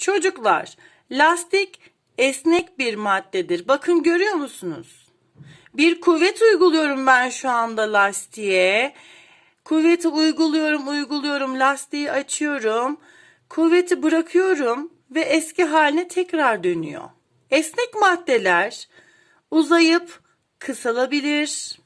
Çocuklar, lastik esnek bir maddedir. Bakın görüyor musunuz? Bir kuvvet uyguluyorum ben şu anda lastiğe. Kuvveti uyguluyorum, uyguluyorum, lastiği açıyorum. Kuvveti bırakıyorum ve eski haline tekrar dönüyor. Esnek maddeler uzayıp kısalabilir,